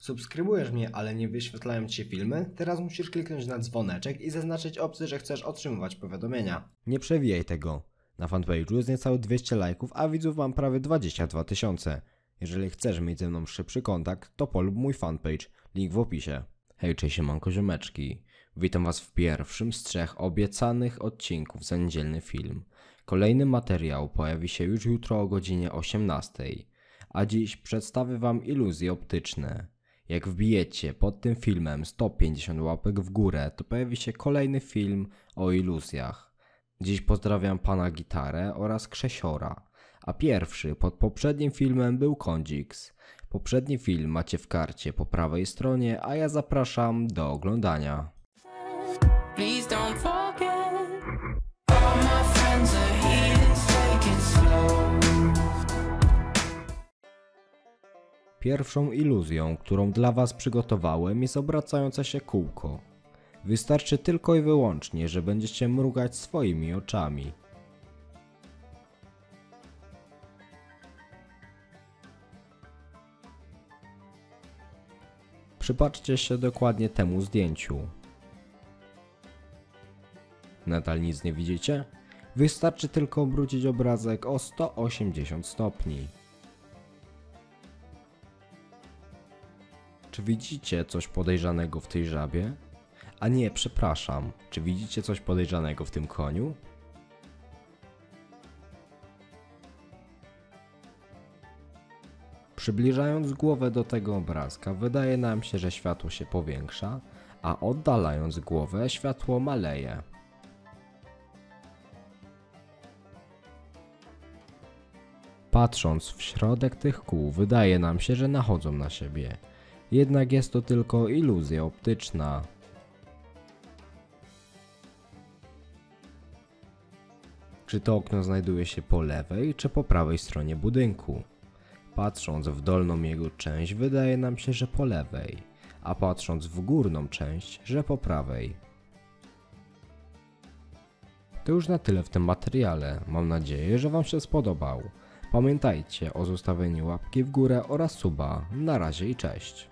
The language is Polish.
Subskrybujesz mnie, ale nie wyświetlają Ci filmy? Teraz musisz kliknąć na dzwoneczek i zaznaczyć opcję, że chcesz otrzymywać powiadomienia. Nie przewijaj tego. Na fanpage'u jest niecałe 200 lajków, a widzów mam prawie 22 tysiące. Jeżeli chcesz mieć ze mną szybszy kontakt, to polub mój fanpage, link w opisie. Hej, cześć, siemanko ziomeczki. Witam was w pierwszym z trzech obiecanych odcinków za niedzielny film. Kolejny materiał pojawi się już jutro o godzinie 18, a dziś przedstawię wam iluzje optyczne. Jak wbijecie pod tym filmem 150 łapek w górę, to pojawi się kolejny film o iluzjach. Dziś pozdrawiam pana gitarę oraz krzesiora, a pierwszy pod poprzednim filmem był Kondix. Poprzedni film macie w karcie po prawej stronie, a ja zapraszam do oglądania. Pierwszą iluzją, którą dla Was przygotowałem, jest obracające się kółko. Wystarczy tylko i wyłącznie, że będziecie mrugać swoimi oczami. Przypatrzcie się dokładnie temu zdjęciu. Nadal nic nie widzicie? Wystarczy tylko obrócić obrazek o 180 stopni. Czy widzicie coś podejrzanego w tej żabie? A nie, przepraszam. Czy widzicie coś podejrzanego w tym koniu? Przybliżając głowę do tego obrazka, wydaje nam się, że światło się powiększa, a oddalając głowę, światło maleje. Patrząc w środek tych kół, wydaje nam się, że nachodzą na siebie. Jednak jest to tylko iluzja optyczna. Czy to okno znajduje się po lewej czy po prawej stronie budynku? Patrząc w dolną jego część, wydaje nam się, że po lewej, a patrząc w górną część, że po prawej. To już na tyle w tym materiale. Mam nadzieję, że Wam się spodobał. Pamiętajcie o zostawieniu łapki w górę oraz suba. Na razie i cześć.